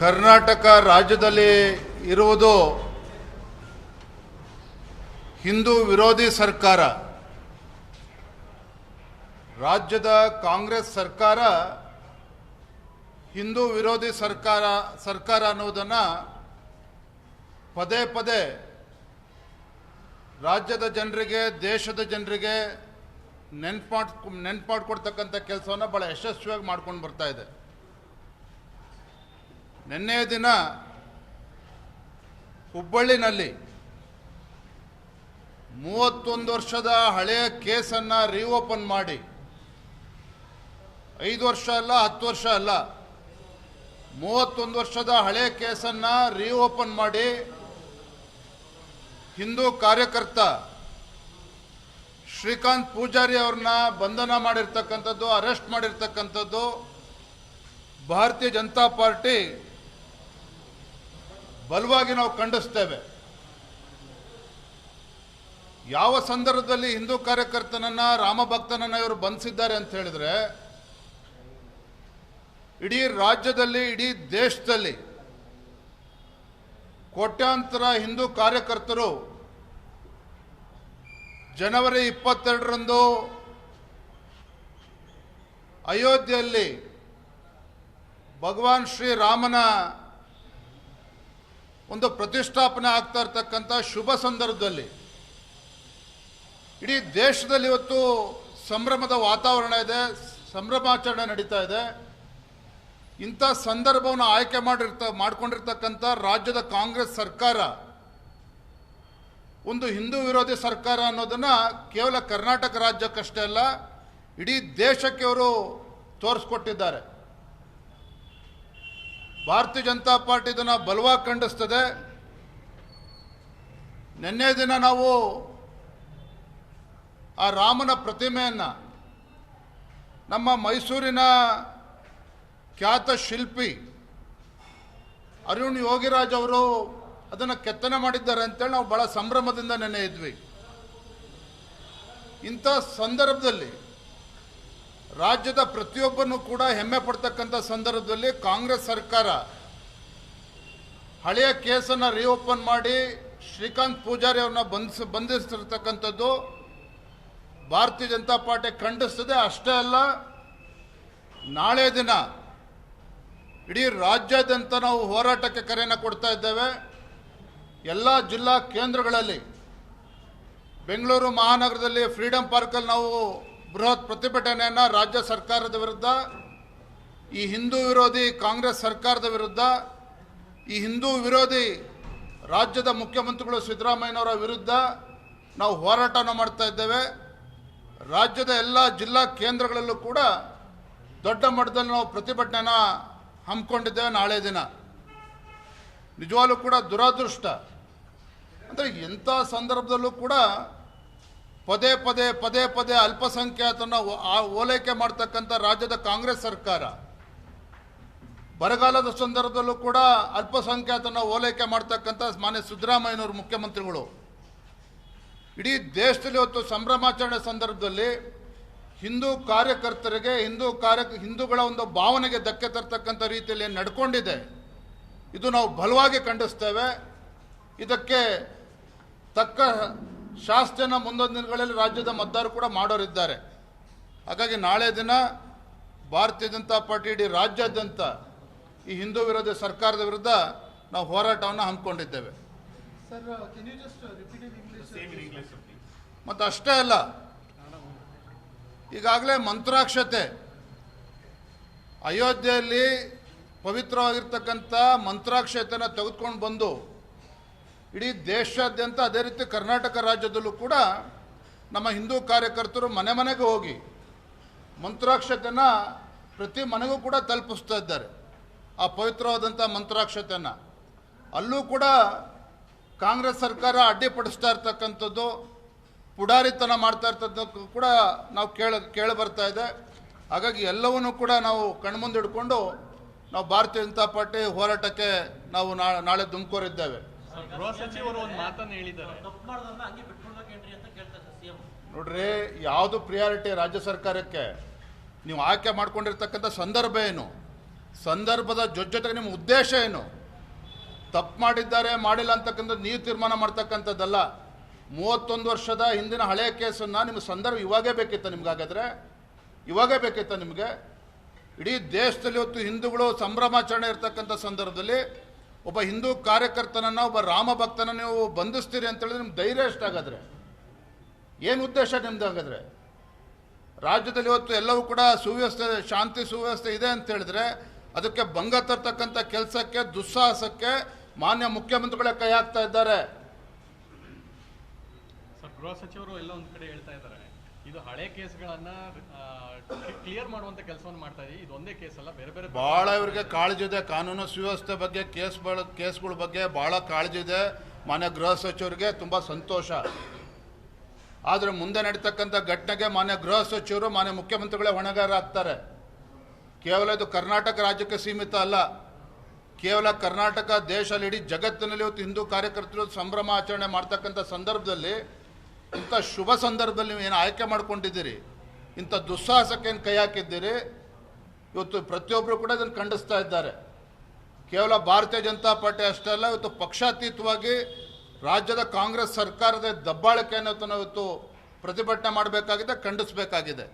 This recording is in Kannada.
ಕರ್ನಾಟಕ ರಾಜ್ಯದಲ್ಲಿ ಇರುವುದು ಹಿಂದೂ ವಿರೋಧಿ ಸರ್ಕಾರ. ರಾಜ್ಯದ ಕಾಂಗ್ರೆಸ್ ಸರ್ಕಾರ ಹಿಂದೂ ವಿರೋಧಿ ಸರ್ಕಾರ ಸರ್ಕಾರ ಅನ್ನೋದನ್ನು ಪದೇ ಪದೇ ರಾಜ್ಯದ ಜನರಿಗೆ, ದೇಶದ ಜನರಿಗೆ ನೆನ್ಪು ಮಾಡ್ ನೆನ್ಪು ಮಾಡಿಕೊಡ್ತಕ್ಕಂಥ ಕೆಲಸವನ್ನು ಭಾಳ ಯಶಸ್ವಿಯಾಗಿ ಮಾಡ್ಕೊಂಡು ಬರ್ತಾ ಇದೆ. ನಿನ್ನೆ ದಿನ ಹುಬ್ಬಳ್ಳಿನಲ್ಲಿ ಮೂವತ್ತೊಂದು ವರ್ಷದ ಹಳೆಯ ಕೇಸನ್ನು ರೀಓಪನ್ ಮಾಡಿ. ಐದು ವರ್ಷ ಅಲ್ಲ, ಹತ್ತು ವರ್ಷ ಅಲ್ಲ. ಮೂವತ್ತೊಂದು ವರ್ಷದ ಹಳೆಯ ಕೇಸನ್ನು ರೀಓಪನ್ ಮಾಡಿ ಹಿಂದೂ ಕಾರ್ಯಕರ್ತ ಶ್ರೀಕಾಂತ್ ಪೂಜಾರಿ ಅವ್ರನ್ನ ಬಂಧನ ಮಾಡಿರ್ತಕ್ಕಂಥದ್ದು, ಅರೆಸ್ಟ್ ಮಾಡಿರ್ತಕ್ಕಂಥದ್ದು, ಭಾರತೀಯ ಜನತಾ ಪಾರ್ಟಿ ಬಲವಾಗಿ ನಾವು ಖಂಡಿಸ್ತೇವೆ. ಯಾವ ಸಂದರ್ಭದಲ್ಲಿ ಹಿಂದೂ ಕಾರ್ಯಕರ್ತನನ್ನ ರಾಮಭಕ್ತನನ್ನ ಇವರು ಬಂಧಿಸಿದ್ದಾರೆ ಅಂತ ಹೇಳಿದ್ರೆ, ಇಡೀ ರಾಜ್ಯದಲ್ಲಿ, ಇಡೀ ದೇಶದಲ್ಲಿ ಕೋಟ್ಯಾಂತರ ಹಿಂದೂ ಕಾರ್ಯಕರ್ತರು ಜನವರಿ ಇಪ್ಪತ್ತೆರಡರಂದು ಅಯೋಧ್ಯೆಯಲ್ಲಿ ಭಗವಾನ್ ಶ್ರೀರಾಮನ ಒಂದು ಪ್ರತಿಷ್ಠಾಪನೆ ಆಗ್ತಾ ಇರ್ತಕ್ಕಂಥ ಶುಭ ಸಂದರ್ಭದಲ್ಲಿ, ಇಡೀ ದೇಶದಲ್ಲಿ ಇವತ್ತು ಸಂಭ್ರಮದ ವಾತಾವರಣ ಇದೆ, ಸಂಭ್ರಮಾಚರಣೆ ನಡೀತಾ ಇದೆ. ಇಂಥ ಸಂದರ್ಭವನ್ನು ಆಯ್ಕೆ ಮಾಡಿರ್ತ, ಮಾಡಿಕೊಂಡಿರ್ತಕ್ಕಂಥ ರಾಜ್ಯದ ಕಾಂಗ್ರೆಸ್ ಸರ್ಕಾರ, ಒಂದು ಹಿಂದೂ ವಿರೋಧಿ ಸರ್ಕಾರ ಅನ್ನೋದನ್ನು ಕೇವಲ ಕರ್ನಾಟಕ ರಾಜ್ಯಕ್ಕಷ್ಟೇ ಅಲ್ಲ, ಇಡೀ ದೇಶಕ್ಕೆ ಅವರು ತೋರಿಸ್ಕೊಟ್ಟಿದ್ದಾರೆ. ಭಾರತೀಯ ಜನತಾ ಪಾರ್ಟಿ ಇದನ್ನು ಬಲವಾಗಿ ಖಂಡಿಸ್ತದೆ. ನಿನ್ನೆ ದಿನ ನಾವು ಆ ರಾಮನ ಪ್ರತಿಮೆಯನ್ನು ನಮ್ಮ ಮೈಸೂರಿನ ಖ್ಯಾತ ಶಿಲ್ಪಿ ಅರುಣ್ ಯೋಗಿರಾಜ್ ಅವರು ಅದನ್ನು ಕೆತ್ತನೆ ಮಾಡಿದ್ದಾರೆ ಅಂತೇಳಿ ನಾವು ಭಾಳ ಸಂಭ್ರಮದಿಂದ ನೆನೆ ಇದ್ವಿ. ಇಂಥ ಸಂದರ್ಭದಲ್ಲಿ ರಾಜ್ಯದ ಪ್ರತಿಯೊಬ್ಬನು ಕೂಡ ಹೆಮ್ಮೆ ಪಡ್ತಕ್ಕಂಥ ಸಂದರ್ಭದಲ್ಲಿ ಕಾಂಗ್ರೆಸ್ ಸರ್ಕಾರ ಹಳೆಯ ಕೇಸನ್ನು ರಿಓಪನ್ ಮಾಡಿ ಶ್ರೀಕಾಂತ್ ಪೂಜಾರಿ ಅವ್ರನ್ನ ಬಂಧಿಸ ಬಂಧಿಸಿರ್ತಕ್ಕಂಥದ್ದು ಭಾರತೀಯ ಜನತಾ ಪಾರ್ಟಿ ಖಂಡಿಸ್ತದೆ. ಅಷ್ಟೇ ಅಲ್ಲ, ನಾಳೆ ದಿನ ಇಡೀ ರಾಜ್ಯಾದ್ಯಂತ ನಾವು ಹೋರಾಟಕ್ಕೆ ಕರೆಯನ್ನು ಕೊಡ್ತಾ ಇದ್ದೇವೆ. ಎಲ್ಲ ಜಿಲ್ಲಾ ಕೇಂದ್ರಗಳಲ್ಲಿ, ಬೆಂಗಳೂರು ಮಹಾನಗರದಲ್ಲಿ ಫ್ರೀಡಂ ಪಾರ್ಕಲ್ಲಿ ನಾವು ಬೃಹತ್ ಪ್ರತಿಭಟನೆಯನ್ನು ರಾಜ್ಯ ಸರ್ಕಾರದ ವಿರುದ್ಧ, ಈ ಹಿಂದೂ ವಿರೋಧಿ ಕಾಂಗ್ರೆಸ್ ಸರ್ಕಾರದ ವಿರುದ್ಧ, ಈ ಹಿಂದೂ ವಿರೋಧಿ ರಾಜ್ಯದ ಮುಖ್ಯಮಂತ್ರಿಗಳು ಸಿದ್ದರಾಮಯ್ಯನವರ ವಿರುದ್ಧ ನಾವು ಹೋರಾಟವನ್ನು ಮಾಡ್ತಾ ಇದ್ದೇವೆ. ರಾಜ್ಯದ ಎಲ್ಲ ಜಿಲ್ಲಾ ಕೇಂದ್ರಗಳಲ್ಲೂ ಕೂಡ ದೊಡ್ಡ ಮಟ್ಟದಲ್ಲಿ ನಾವು ಪ್ರತಿಭಟನೆನ ಹಮ್ಮಿಕೊಂಡಿದ್ದೇವೆ ನಾಳೆ ದಿನ. ನಿಜವಾಗ್ಲೂ ಕೂಡ ದುರಾದೃಷ್ಟ. ಅಂದರೆ ಎಂಥ ಸಂದರ್ಭದಲ್ಲೂ ಕೂಡ ಪದೇ ಪದೇ ಪದೇ ಪದೇ ಅಲ್ಪಸಂಖ್ಯಾತನ ಓಲೈಕೆ ಮಾಡ್ತಕ್ಕಂಥ ರಾಜ್ಯದ ಕಾಂಗ್ರೆಸ್ ಸರ್ಕಾರ. ಬರಗಾಲದ ಸಂದರ್ಭದಲ್ಲೂ ಕೂಡ ಅಲ್ಪಸಂಖ್ಯಾತನ ಓಲೈಕೆ ಮಾಡ್ತಕ್ಕಂಥ ಮಾನ್ಯ ಸಿದ್ದರಾಮಯ್ಯನವರು ಮುಖ್ಯಮಂತ್ರಿಗಳು. ಇಡೀ ದೇಶದಲ್ಲಿ ಇವತ್ತು ಸಂಭ್ರಮಾಚರಣೆ ಸಂದರ್ಭದಲ್ಲಿ ಹಿಂದೂ ಕಾರ್ಯಕರ್ತರಿಗೆ, ಹಿಂದೂ ಕಾರ್ಯ, ಹಿಂದೂಗಳ ಒಂದು ಭಾವನೆಗೆ ಧಕ್ಕೆ ತರ್ತಕ್ಕಂಥ ರೀತಿಯಲ್ಲಿ ನಡ್ಕೊಂಡಿದೆ, ಇದು ನಾವು ಬಲವಾಗಿ ಖಂಡಿಸ್ತೇವೆ. ಇದಕ್ಕೆ ತಕ್ಕ ಶಾಸ್ತಿಯನ್ನು ಮುಂದೊಂದು ದಿನಗಳಲ್ಲಿ ರಾಜ್ಯದ ಮತದಾರರು ಕೂಡ ಮಾಡೋರಿದ್ದಾರೆ. ಹಾಗಾಗಿ ನಾಳೆ ದಿನ ಭಾರತೀಯ ಜನತಾ ಪಾರ್ಟಿ ಇಡೀ ರಾಜ್ಯಾದ್ಯಂತ ಈ ಹಿಂದೂ ವಿರೋಧಿ ಸರ್ಕಾರದ ವಿರುದ್ಧ ನಾವು ಹೋರಾಟವನ್ನು ಹಮ್ಮಿಕೊಂಡಿದ್ದೇವೆ. Uh, uh? ಮತ್ತು ಅಷ್ಟೇ ಅಲ್ಲ ಈಗಾಗಲೇ ಮಂತ್ರಾಕ್ಷತೆ ಅಯೋಧ್ಯೆಯಲ್ಲಿ ಪವಿತ್ರವಾಗಿರ್ತಕ್ಕಂಥ ಮಂತ್ರಾಕ್ಷತೆನ ತೆಗೆದುಕೊಂಡು ಬಂದು ಇಡೀ ದೇಶಾದ್ಯಂತ ಅದೇ ರೀತಿ ಕರ್ನಾಟಕ ರಾಜ್ಯದಲ್ಲೂ ಕೂಡ ನಮ್ಮ ಹಿಂದೂ ಕಾರ್ಯಕರ್ತರು ಮನೆ ಮನೆಗೆ ಹೋಗಿ ಮಂತ್ರಾಕ್ಷತೆಯನ್ನು ಪ್ರತಿ ಮನೆಗೂ ಕೂಡ ತಲುಪಿಸ್ತಾ ಇದ್ದಾರೆ. ಆ ಪವಿತ್ರವಾದಂಥ ಮಂತ್ರಾಕ್ಷತೆಯನ್ನು. ಅಲ್ಲೂ ಕೂಡ ಕಾಂಗ್ರೆಸ್ ಸರ್ಕಾರ ಅಡ್ಡಿಪಡಿಸ್ತಾ ಇರ್ತಕ್ಕಂಥದ್ದು, ಪುಡಾರಿತನ ಮಾಡ್ತಾ ಇರ್ತಕ್ಕಂಥ ಕೂಡ ನಾವು ಕೇಳ, ಕೇಳಿ ಬರ್ತಾ ಇದೆ. ಹಾಗಾಗಿ ಎಲ್ಲವನ್ನೂ ಕೂಡ ನಾವು ಕಣ್ಮುಂದಿಡ್ಕೊಂಡು ನಾವು ಭಾರತೀಯ ಜನತಾ ಪಾರ್ಟಿ ಹೋರಾಟಕ್ಕೆ ನಾವು ನಾಳೆ ನಾಳೆ ಗೃಹ ಸಚಿವರು ಒಂದು ಮಾತನ್ನ ಹೇಳಿದ್ದಾರೆ. ತಪ್ಪು ಮಾಡ್ದವ್ರನ್ನ ಹಂಗೆ ಬಿಟ್ಕೊಡ್ಬೇಕೇನ್ರಿ ಅಂತ ಕೇಳ್ತಾರೆ ಸಿಎಂ ನೋಡ್ರಿ ಯಾವುದು ಪ್ರಿಯಾರಿಟಿ ರಾಜ್ಯ ಸರ್ಕಾರಕ್ಕೆ? ನೀವು ಆಯ್ಕೆ ಮಾಡ್ಕೊಂಡಿರ್ತಕ್ಕಂಥ ಸಂದರ್ಭ ಏನು? ಸಂದರ್ಭದ ಜೊತೆಗೆ ನಿಮ್ಮ ಉದ್ದೇಶ ಏನು? ತಪ್ಪು ಮಾಡಿದ್ದಾರೆ ಮಾಡಿಲ್ಲ ಅಂತಕ್ಕಂಥದ್ದು ನೀವು ತೀರ್ಮಾನ ಮಾಡ್ತಕ್ಕಂಥದ್ದಲ್ಲ. ಮೂವತ್ತೊಂದು ವರ್ಷದ ಹಿಂದಿನ ಹಳೆಯ ಕೇಸನ್ನು ನಿಮ್ಮ ಸಂದರ್ಭ ಇವಾಗೇ ಬೇಕಿತ್ತ ನಿಮ್ಗೆ ಹಾಗಾದ್ರೆ? ಇವಾಗೇ ಬೇಕಿತ್ತ ನಿಮಗೆ? ಇಡೀ ದೇಶದಲ್ಲಿ ಇವತ್ತು ಹಿಂದೂಗಳು ಸಂಭ್ರಮಾಚರಣೆ ಇರ್ತಕ್ಕಂಥ ಸಂದರ್ಭದಲ್ಲಿ ಒಬ್ಬ ಹಿಂದೂ ಕಾರ್ಯಕರ್ತನನ್ನು, ಒಬ್ಬ ರಾಮ ಭಕ್ತನ ನೀವು ಬಂಧಿಸ್ತೀರಿ ಅಂತ ಹೇಳಿದ್ರೆ ನಿಮ್ಗೆ ಧೈರ್ಯ ಎಷ್ಟಾಗಾದ್ರೆ? ಏನು ಉದ್ದೇಶ ನಿಮ್ದು ಹಾಗಾದ್ರೆ? ರಾಜ್ಯದಲ್ಲಿ ಇವತ್ತು ಎಲ್ಲವೂ ಕೂಡ ಸುವ್ಯವಸ್ಥೆ, ಶಾಂತಿ ಸುವ್ಯವಸ್ಥೆ ಇದೆ ಅಂತ ಹೇಳಿದ್ರೆ ಅದಕ್ಕೆ ಭಂಗ ತರ್ತಕ್ಕಂಥ ಕೆಲಸಕ್ಕೆ, ದುಸ್ಸಾಹಸಕ್ಕೆ ಮಾನ್ಯ ಮುಖ್ಯಮಂತ್ರಿಗಳೇ ಕೈ ಹಾಕ್ತಾ ಇದ್ದಾರೆ. ಗೃಹ ಸಚಿವರು ಎಲ್ಲ ಒಂದು ಕಡೆ ಹೇಳ್ತಾ ಇದ್ದಾರೆ. ಇದು ಹಳೆ ಕೇಸ್ಗಳನ್ನ ಕ್ಲಿಯರ್ ಮಾಡುವಂತ ಕೆಲಸವನ್ನು ಮಾಡ್ತಾ ಇದೆ ಇದು ಒಂದೇ ಕೇಸ್ ಅಲ್ಲ, ಬೇರೆ ಬೇರೆ ಬಹಳ ಇವರಿಗೆ ಕಾಳಜಿ ಇದೆ. ಕಾನೂನು ಸುವ್ಯವಸ್ಥೆ ಬಗ್ಗೆ, ಕೇಸ್ಗಳ ಕೇಸ್ಗಳ ಬಗ್ಗೆ ಬಹಳ ಕಾಳಜಿ ಇದೆ. ಮಾನ್ಯ ಗೃಹ ಸಚಿವರಿಗೆ ತುಂಬ ಸಂತೋಷ. ಆದರೆ ಮುಂದೆ ನಡೀತಕ್ಕಂಥ ಘಟನೆಗೆ ಮಾನ್ಯ ಗೃಹ ಸಚಿವರು, ಮಾನ್ಯ ಮುಖ್ಯಮಂತ್ರಿಗಳೇ ಹೊಣೆಗಾರರಾಗ್ತಾರೆ. ಕೇವಲ ಇದು ಕರ್ನಾಟಕ ರಾಜ್ಯಕ್ಕೆ ಸೀಮಿತ ಅಲ್ಲ. ಕೇವಲ ಕರ್ನಾಟಕ ದೇಶದಲ್ಲಿ ಇಡೀ ಜಗತ್ತಿನಲ್ಲಿ ಇವತ್ತು ಹಿಂದೂ ಕಾರ್ಯಕರ್ತರು ಸಂಭ್ರಮ ಆಚರಣೆ ಮಾಡ್ತಕ್ಕಂಥ ಸಂದರ್ಭದಲ್ಲಿ ಇಂಥ ಶುಭ ಸಂದರ್ಭದಲ್ಲಿ ನೀವು ಏನು ಆಯ್ಕೆ ಮಾಡ್ಕೊಂಡಿದ್ದೀರಿ? ಇಂಥ ದುಸ್ಸಾಹಸಕ್ಕೆ ಏನು ಕೈ ಹಾಕಿದ್ದೀರಿ? ಇವತ್ತು ಪ್ರತಿಯೊಬ್ಬರು ಕೂಡ ಇದನ್ನು ಖಂಡಿಸ್ತಾ ಇದ್ದಾರೆ. ಕೇವಲ ಭಾರತೀಯ ಜನತಾ ಪಾರ್ಟಿ ಅಷ್ಟೇ ಅಲ್ಲ, ಇವತ್ತು ಪಕ್ಷಾತೀತವಾಗಿ ರಾಜ್ಯದ ಕಾಂಗ್ರೆಸ್ ಸರ್ಕಾರದ ದಬ್ಬಾಳಿಕೆಯನ್ನು ಇವತ್ತು ಪ್ರತಿಭಟನೆ ಮಾಡಬೇಕಾಗಿದೆ, ಖಂಡಿಸಬೇಕಾಗಿದೆ.